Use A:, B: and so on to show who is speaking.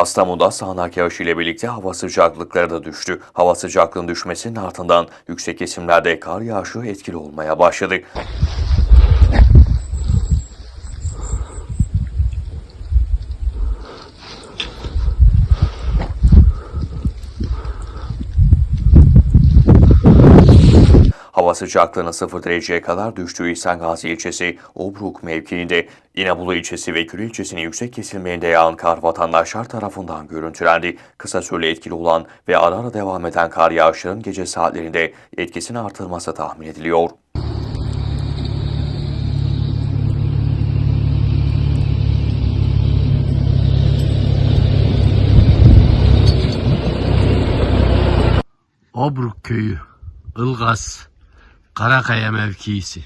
A: Kastamonu'da sağanak yağış ile birlikte hava sıcaklıkları da düştü. Hava sıcaklığının düşmesinin ardından yüksek kesimlerde kar yağışı etkili olmaya başladı. Hava sıcaklığının 0 dereceye kadar düştüğü İhsan ilçesi Obruk mevkiinde İnebolu ilçesi ve Gül ilçesinin yüksek kesimlerinde yağan kar vatandaşlar tarafından görüntülendi. Kısa süreli etkili olan ve ara ara devam eden kar yağışlarının gece saatlerinde etkisini artırması tahmin ediliyor.
B: Obruk köyü, Ilgaz, Karakaya mevkisi.